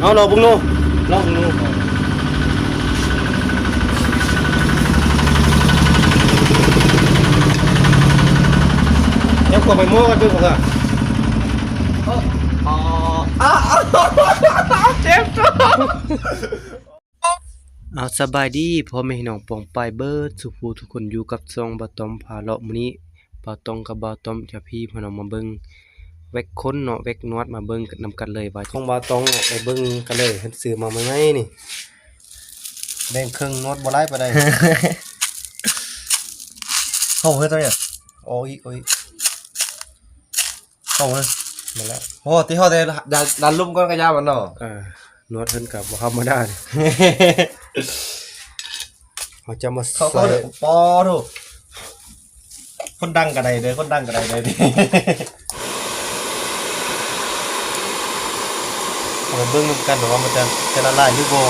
เอาเราบุ้งนูลองบุ้งนูยังกว่าไปมั่วกันด้วยผมอะอ๋ออ้าวเจ็บเอาสบายดีพ่อแม่น้องปองปายเบิร์ดสุขผู้ทุกคนอยู่กับซองบะตอมพาเลาะมื้อนี้บะตองกับบะตอมจะพี่พน้องมาเบิ่ง แวกคนเนาะแวกนวดมาเบิ่งกันนำกันเลยว่าของบะตองไปเบิ่งกันเลยเพิ่นซื้อมาใหม่ๆนี่แบ่งครึ่งนวดบ่หลายปานใด เข้าเฮ้ยตัวเนี่ยโอ้ยโอ้ยเข้าเฮ้ยมาแล้วโอ้ที่เขาได้ดันดันลุ่มก้อนกระยามันเนาะเออนวดเพิ่นก็บ่ธรรมดานี่เขาจะมาเขาเขาใส่เลยปอถูกคนดังกระไดเลยคนดังกระไดเลยดิเอ ไปเบิ่งนำกันว่ามันจะจะละลายหรือบ่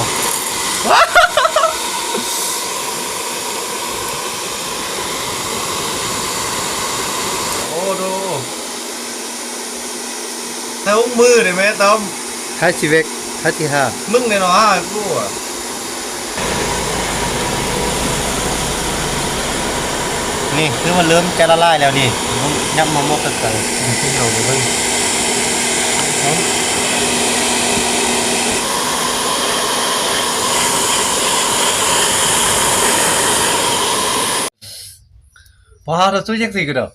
โอ้ดูเท้ามือเลยไหมต้อมถ้าสิเวกถ้าสิหามึงเนี่ยเนาะกูอะนี่คือมันเริ่มจะละลายแล้วนี่มันยับมามกกันกันที่เราไปเบิ่ง เอาว้าเราสู้ยังสี่กันเด้อ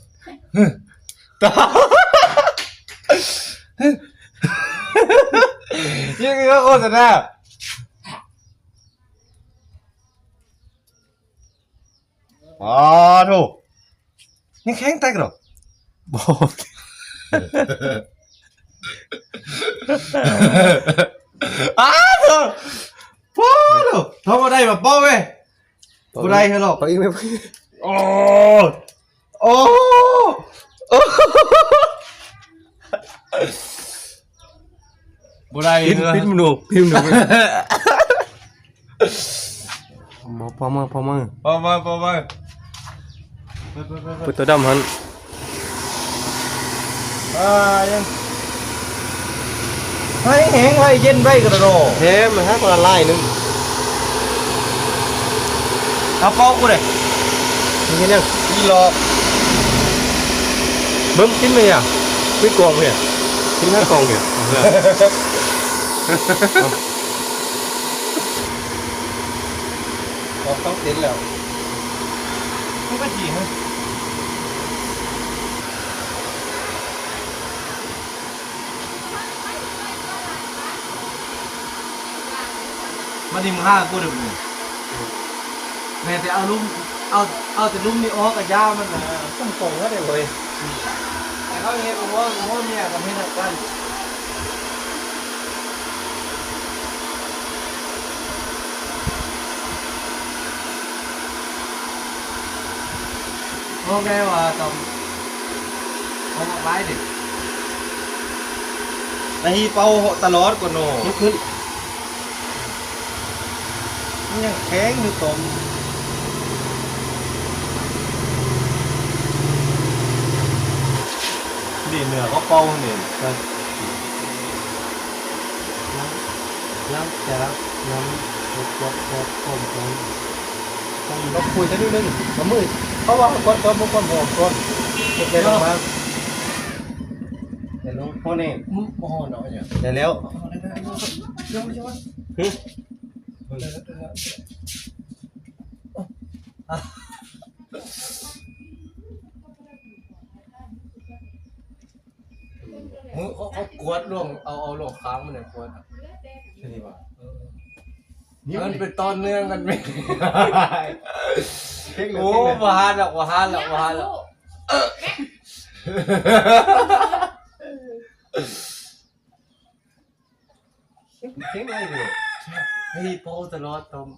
ตายังไงก็โฆษณาอ๋อถูกยังแข็งแตกเหรอบ่อ้าวเถอะพ่อเถอะทำอะไรแบบป้อเว้ยบ่ได้เหรอเอาอีกไหม โอ้โอ้โอ้บุได้พิมเหรอพิมพ์หนูพิมพ์หนูมาพอมาพอมาพอมาพอมาเปิดตัวดำหันอ่ายังให้แห้งไว้เย็นไว้กระโดดเทมมันฮะก็ละลายหนึงเอาเป้ากูเลย นี่ยังอีหลอเบิ่งกินไหมอะไม่กองเนี่ยกินห้ากองเนี่ยบอกต้องเต็นแล้วมันก็จีฮะมาดิมห้ากูเดี๋ยวมึงแม่แต่เอาลุ่ม เอาเอาแต่ลุ่มนี่ออกกับยามันนะต้องกองก็ได้เลยแต่เขาเห็นว่าว่าเมียกับเมียนักกันโอเคว่าต้องเอามาไล่ดิไอ้เป่าตลอดกว่าโน่ยกขึ้นมันยังแข็งอยู่ตมดีเหนื อก็เป่าเนี่ยน้ำจะน้ำกดกดกดกดกดต้องเราคุยกันนิดนึงมามือเพราะว่าคนคนบางคนบอกคนเก็บได้ลงมาแต่ลงพ่อนี่มึงมองหน่อยเนี่ยได้แล้วยังไม่ใช่ว่า มึงเอาเอากวดลงเอาเอาลงค้างมันเนี่ยกวดนี่ว่ามันเป็นตอนเนื่องกันไหมเพ่งเลยโอ้วาหลักวาหลักวาหลักเพ่งเลยดิเฮ้ยโป้ตลอดตม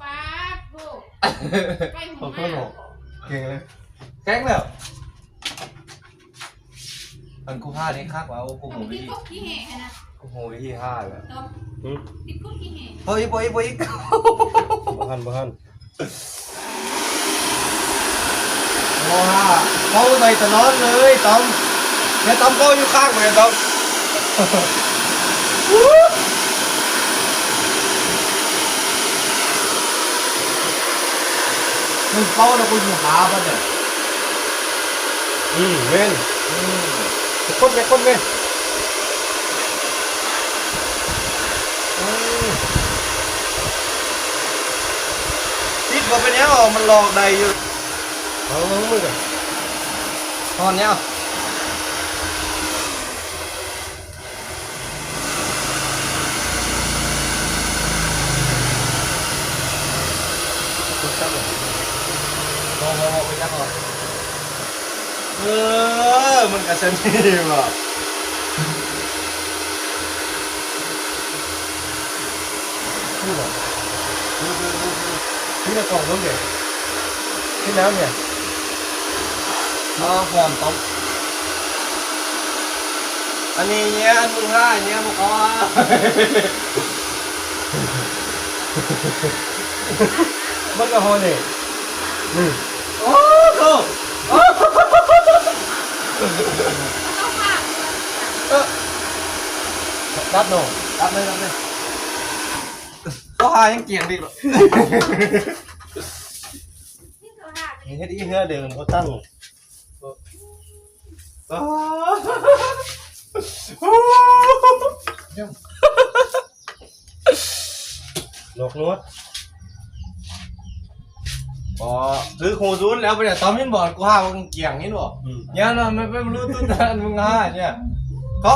ป้าปูใกล้หัผมวก็มาหลอกเก่งเลย แข็งแล้วอันกูพลาดนี่คักว่ากูต้หูองวิติดธีคุกขี้แห่นะกูหูวิธีห้าแล้วต้องหึติดคุกขี้แห่เฮ้ยเฮ้ยเฮ้ยบ่หันบ่หันโอ้ฮ่าเขาไปตลอดเลยตอมม่ต้อมก็อยู่ข้างแม่ต้อมมึงเป้าแล้วกูอยู่หาป่ะเนี่ย อืมแม่นคนแม่คนแม่คิดว่าเป็นยังมันหลอกใดอยู่ เอามือกันตอนเนี้ยคนตั้งมองมองมองไปยังเหรอเออ มันกระเซ็นนี่ว่ะนี่หรอนี่ละกล่องน้ำเด็กที่น้ำเนี่ยเออหอมต้มอันนี้เนี้ยอันมึงห้าอันเนี้ยมึงเอาอะมันก็ฮอเนี่ยโอ้โห เอาผ้ารับหน่อรับเลยรับเลยก็หายังเกลียงดิหรอที่เขาหาเฮ็ดอีเฮือเดิมเขาตั้งหลอกนวด อ๋อคือโคซุนแล้วไปเนี่ยตอนมินบอกกูห้ามึงเกี่ยงนี่หรออืมเนี่ยนะไม่ไม่รู้ตุ้นอันมึงห้าเนี่ยเขา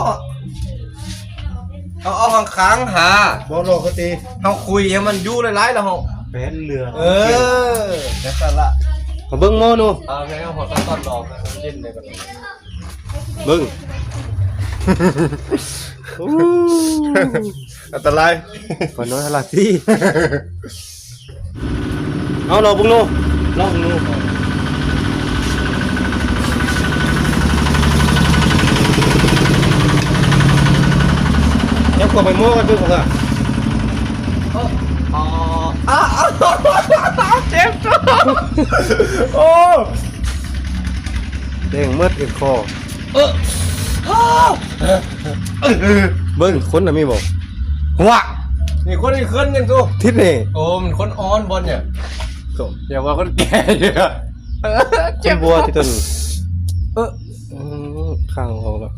เขาเอาค้างค้างหาบ่หลอกเขาตีเขาคุยให้มันยู่ไร้ๆแล้วเขาแป้นเรือเออเดี๋ยวกันละมาเบิ่งหม้อนูเอาแค่เอาหัวต้นต้นดอกนะมันเย็นเลยกันเบิ่งอันตรายก่อนน้อยหลักที่ เอาเราเบิ่งนูลองนูยังกว่าไปหม้อกันเบิ่งของอะอ๋ออ้าวเจ็บตัวโอ้แดงเมืดเอ็นคอเอออ้าวเบิ่งคนน่ะมีบ่หัวนี่คนนี้ขึ้นยังตัวทิศนี่โอ้มันคนอ้อนบอลเนี่ย ก็อย่าว่าคนแก่เนี่ยเจ็บบัวที่ต้นเอออืมข้างเขาแล้ว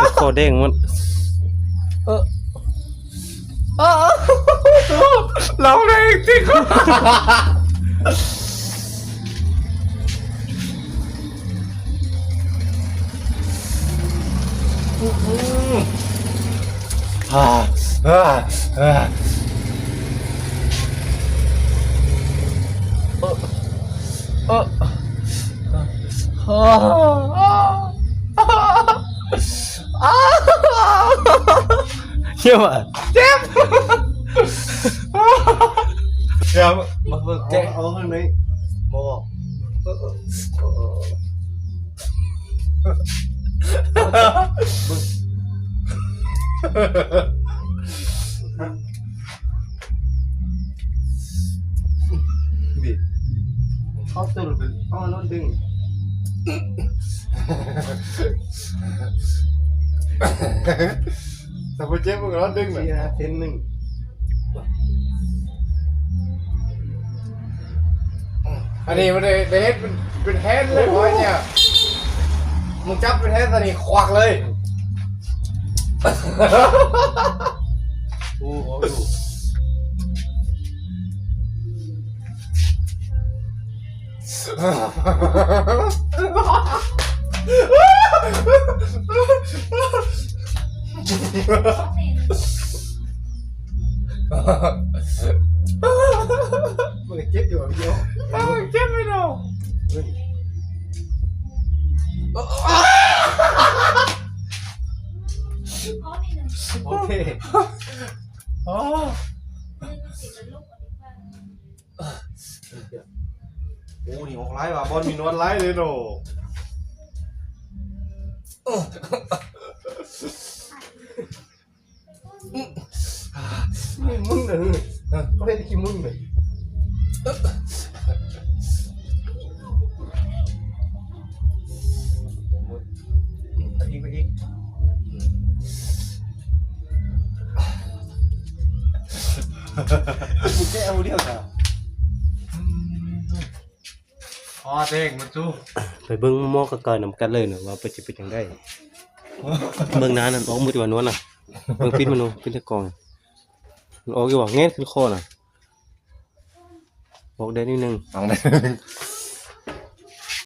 เอ็นคอแดงมันเออเออเราได้จริงอ่าอ่าอ่าเออเเชื่อว่า จ็บเดี๋ยวมาเบิกเจ๊เดึง แต่พอเจ็บมึงร้อนดึงเสียเซนหนึ่งอันนี้มันเลยเดทเป็นเป็นแฮนด์เลยพอยเนี่ยมึงจับเป็นแฮนด์ตอนนี้ควักเลยกูเอาอยู่มึงเจ็บอยู่อะพี่โย มึงเจ็บไม่ดอกอ๋ หกไล่ว่ะบอลมีนวดไล่เลยโดมึงเหรอเขาเรียกที่มึงเลยอีกไปอีกมึงแค่เอาเดียวเหรอ เด้งมันสู้ไปเบิ่งหมอกับกายนํกันเลยน่ะว่าไปสิเป็นจังได๋เบิ่งหน้านั่นออกมืดว่านวลน่ะเบิ่งปิดมันดูปิดตะกองมันออกอยู่ว่าแงนขึ้นคอน่ะออกได้นิดนึงเอาเลย